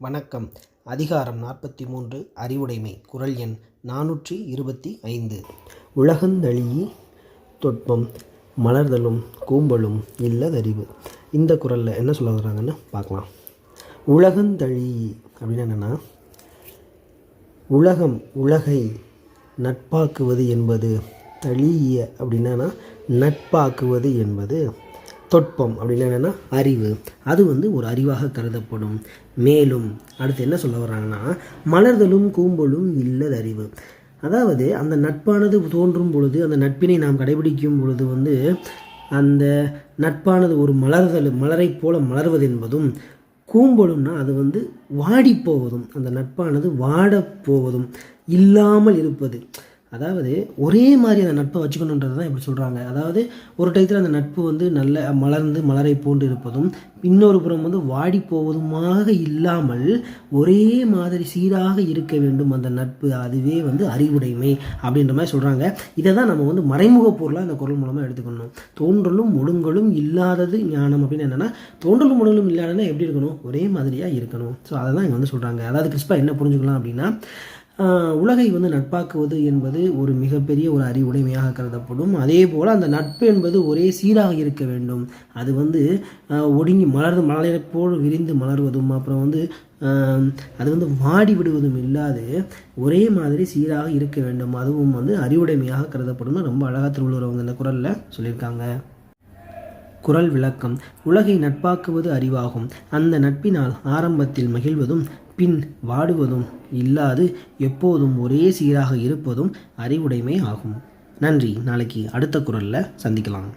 வணக்கம். அதிகாரம் நாற்பத்தி மூன்று அறிவுடைமை குரல் எண் நானூற்றி இருபத்தி ஐந்து. உலகந்தழியி தொட்பம் மலர்தலும் கூம்பலும் இல்லதறிவு. இந்த குரலில் என்ன சொல்ல வர்றாங்கன்னு பார்க்கலாம். உலகந்தழி அப்படின்னு என்னென்னா உலகம் உலகை நட்பாக்குவது என்பது. தழிய அப்படின்னா நட்பாக்குவது என்பது. தொட்பம் அப்படின்னு என்னென்னா அறிவு. அது வந்து ஒரு அறிவாக கருதப்படும். மேலும் அடுத்து என்ன சொல்ல வர்றாங்கன்னா மலர்தலும் கூம்பலும் இல்லது அறிவு அதாவது அந்த நட்பானது தோன்றும் பொழுது அந்த நட்பினை நாம் கடைபிடிக்கும் பொழுது வந்து அந்த நட்பானது ஒரு மலர்தல் மலரைப் போல மலர்வது என்பதும் கூம்பலும்னா அது வந்து வாடி போவதும் அந்த நட்பானது வாடப்போவதும் இல்லாமல் இருப்பது. அதாவது ஒரே மாதிரி அந்த நட்பை வச்சுக்கணுன்றது தான் இப்படி சொல்கிறாங்க அதாவது ஒரு டயத்தில் அந்த நட்பு வந்து நல்ல மலர்ந்து மலரை போன்று இருப்பதும் இன்னொரு புறம் வந்து வாடி போவதுமாக இல்லாமல் ஒரே மாதிரி சீராக இருக்க வேண்டும் அந்த நட்பு. அதுவே வந்து அறிவுடைமை அப்படின்ற மாதிரி சொல்கிறாங்க இதை தான் நம்ம வந்து மறைமுக பொருளாக இந்த குரல் மூலமாக எடுத்துக்கணும். தோன்றலும் ஒழுங்கலும் இல்லாதது ஞானம் அப்படின்னு என்னென்னா தோன்றலும் ஒழுங்கலும் இல்லாததுன்னா எப்படி இருக்கணும்? ஒரே மாதிரியாக இருக்கணும். ஸோ அதை தான் இங்கே வந்து சொல்கிறாங்க அதாவது கிறிஸ்பா என்ன புரிஞ்சுக்கலாம் அப்படின்னா உலகை வந்து நட்பாக்குவது என்பது ஒரு மிகப்பெரிய ஒரு அறிவுடைமையாக கருதப்படும். அதே போல் அந்த நட்பு என்பது ஒரே சீராக இருக்க வேண்டும். அது வந்து ஒடுங்கி மலர்ந்து மலரை போல் விரிந்து மலர்வதும் அப்புறம் வந்து அது வந்து வாடி விடுவதும் இல்லாது ஒரே மாதிரி சீராக இருக்க வேண்டும். அதுவும் வந்து அறிவுடைமையாக கருதப்படும்னு ரொம்ப அழகாக திருவள்ளுவர் இந்த குரலில் சொல்லியிருக்காங்க. குரல் விளக்கம். உலகை நட்பாக்குவது அறிவாகும். அந்த நட்பினால் ஆரம்பத்தில் மகிழ்வதும் பின் வாடுவதும் இல்லாது எப்போதும் ஒரே சீராக இருப்பதும் அறிவுடைமை ஆகும். நன்றி. நாளைக்கு அடுத்த குரலில் சந்திக்கலாம்.